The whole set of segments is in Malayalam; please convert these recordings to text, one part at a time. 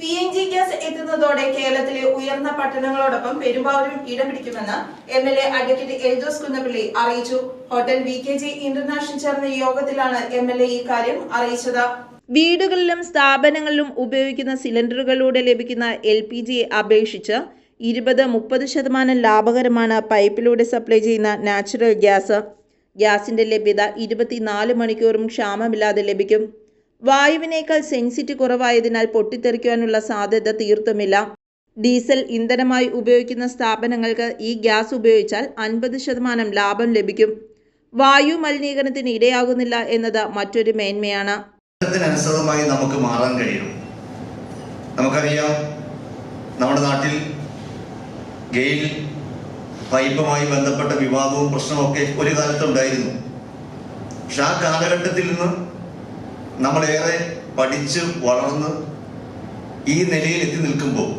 പി എൻ ജി ഗ്യാസ് എത്തുന്നതോടെ കേരളത്തിലെ ഉയർന്ന പട്ടണങ്ങളോടൊപ്പം പെരുമ്പാവൂരും ഇടം പിടിക്കുമെന്ന് M L A advocate Eldhose Kunnappilly അറിയിച്ചു. Hotel V K G international ചേർന്ന യോഗത്തിലാണ് എം എൽ എ ഇക്കാര്യം അറിയിച്ചത്. വീടുകളിലും സ്ഥാപനങ്ങളിലും ഉപയോഗിക്കുന്ന സിലിണ്ടറുകളിലൂടെ ലഭിക്കുന്ന എൽ പി ജിയെ അപേക്ഷിച്ച് ഇരുപത് മുപ്പത് ശതമാനം ലാഭകരമാണ് പൈപ്പിലൂടെ സപ്ലൈ ചെയ്യുന്ന നാച്ചുറൽ ഗ്യാസ്. ഗ്യാസിന്റെ ലഭ്യത ഇരുപത്തിനാല് മണിക്കൂറും ക്ഷാമമില്ലാതെ ലഭിക്കും. വായുവിനേക്കാൾ സെൻസിറ്റി കുറവായതിനാൽ പൊട്ടിത്തെറിക്കുവാനുള്ള സാധ്യത തീർത്തുമില്ല. ഡീസൽ ഇന്ധനമായി ഉപയോഗിക്കുന്ന സ്ഥാപനങ്ങൾക്ക് ഈ ഗ്യാസ് ഉപയോഗിച്ചാൽ അൻപത് ശതമാനം ലാഭം ലഭിക്കും. വായു മലിനീകരണത്തിന് ഇടയാകുന്നില്ല എന്നത് മറ്റൊരു മേന്മയാണ്. അനുസൃതമായി നമുക്ക് മാറാൻ കഴിയും. നമുക്കറിയാം നമ്മുടെ നാട്ടിൽ ഗെയിൽ പൈപ്പുമായി ബന്ധപ്പെട്ട വിവാദവും പ്രശ്നമൊക്കെ ഒരു കാലത്തുണ്ടായിരുന്നു പക്ഷെ ആ കാലഘട്ടത്തിൽ നിന്ന് നമ്മളേറെ പഠിച്ച് വളർന്ന് ഈ നിലയിൽ എത്തി നിൽക്കുമ്പോൾ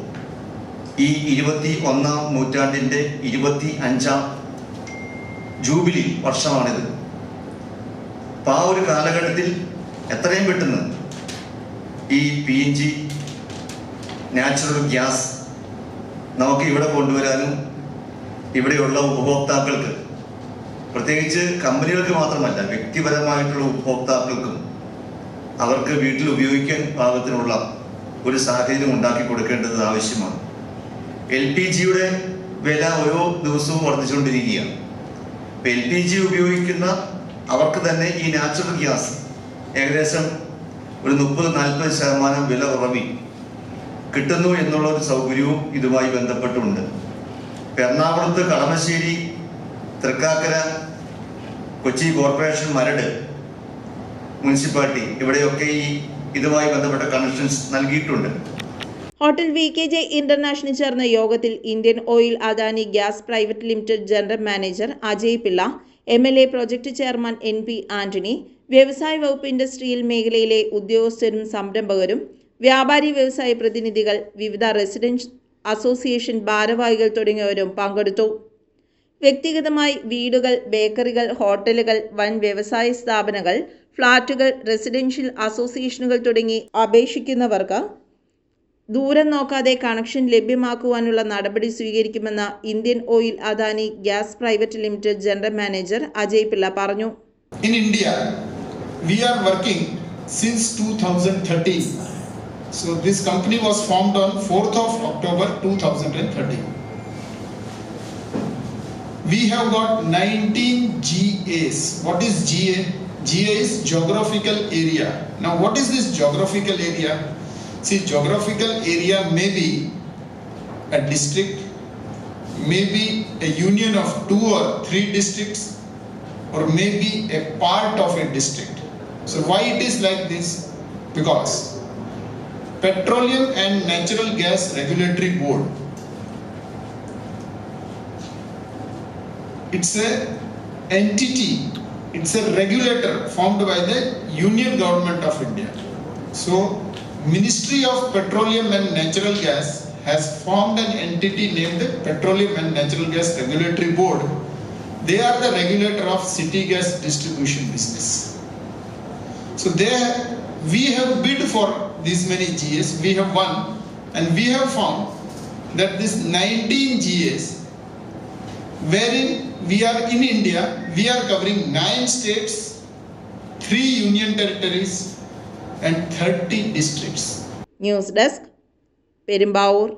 ഈ ഇരുപത്തി ഒന്നാം നൂറ്റാണ്ടിന്റെ ഇരുപത്തി അഞ്ചാം ജൂബിലി വർഷമാണിത്. അപ്പം ആ ഒരു കാലഘട്ടത്തിൽ എത്രയും പെട്ടെന്ന് ഈ P N G natural gas നമുക്ക് ഇവിടെ കൊണ്ടുവരാനും ഇവിടെയുള്ള ഉപഭോക്താക്കൾക്ക് പ്രത്യേകിച്ച് കമ്പനികൾക്ക് മാത്രമല്ല വ്യക്തിപരമായിട്ടുള്ള ഉപഭോക്താക്കൾക്കും അവർക്ക് വീട്ടിൽ ഉപയോഗിക്കാൻ പാകത്തിനുള്ള ഒരു സാഹചര്യം ഉണ്ടാക്കി കൊടുക്കേണ്ടത് ആവശ്യമാണ്. എൽ പി ജിയുടെ വില ഓരോ ദിവസവും വർദ്ധിച്ചുകൊണ്ടിരിക്കുകയാണ്. എൽ പി ജി ഉപയോഗിക്കുന്ന അവർക്ക് തന്നെ ഈ നാച്ചുറൽ ഗ്യാസ് ഏകദേശം ഒരു മുപ്പത് നാൽപ്പത് ശതമാനം വില കുറവി കിട്ടുന്നു എന്നുള്ള ഒരു സൗകര്യവും ഇതുമായി ബന്ധപ്പെട്ടുണ്ട്. എറണാകുളത്ത് കളമശ്ശേരി തൃക്കാക്കര കൊച്ചി കോർപ്പറേഷൻ മരട് മുനിസിപ്പാലിറ്റി ഇവിടെയൊക്കെ ഈ ഇതുമായി ബന്ധപ്പെട്ട കണക്ഷൻസ് നൽകിയിട്ടുണ്ട്. Hotel V K J international ചേർന്ന യോഗത്തിൽ Indian Oil Adani gas private limited general manager Ajay Pillai M L A project chairman N P Antony വ്യവസായ വകുപ്പ് ഇൻഡസ്ട്രിയൽ മേഖലയിലെ ഉദ്യോഗസ്ഥരും സംരംഭകരും വ്യാപാരി വ്യവസായ പ്രതിനിധികൾ വിവിധ റെസിഡൻസ് അസോസിയേഷൻ ഭാരവാഹികൾ തുടങ്ങിയവരും പങ്കെടുത്തു. വ്യക്തിഗതമായി വീടുകൾ ബേക്കറികൾ ഹോട്ടലുകൾ വൻ വ്യവസായ സ്ഥാപനങ്ങൾ ഫ്ളാറ്റുകൾ റെസിഡൻഷ്യൽ അസോസിയേഷനുകൾ തുടങ്ങി അപേക്ഷിക്കുന്നവർക്ക് ദൂരം നോക്കാതെ കണക്ഷൻ ലഭ്യമാക്കുവാനുള്ള നടപടി സ്വീകരിക്കുമെന്ന് Indian Oil Adani gas private limited general manager Ajay Pillai പറഞ്ഞു in India we are working since 2013. So this company was formed on 4th of October 2013. We have got 19 GAs. What is GA? GA is geographical area. Now what is this geographical area? See geographical area may be a district, may be a union of two or three districts, or may be a part of a district. So why it is like this? Because Petroleum and Natural Gas Regulatory Board it's a entity it's a regulator formed by the union government of india so ministry of petroleum and natural gas has formed an entity named the petroleum and natural gas regulatory board they are the regulator of city gas distribution business. So they, we have bid for these many GS, we have won, and we have found that this 19 GS, wherein we are in India, we are covering nine states, three union territories, and 30 districts. News desk Perumbavoor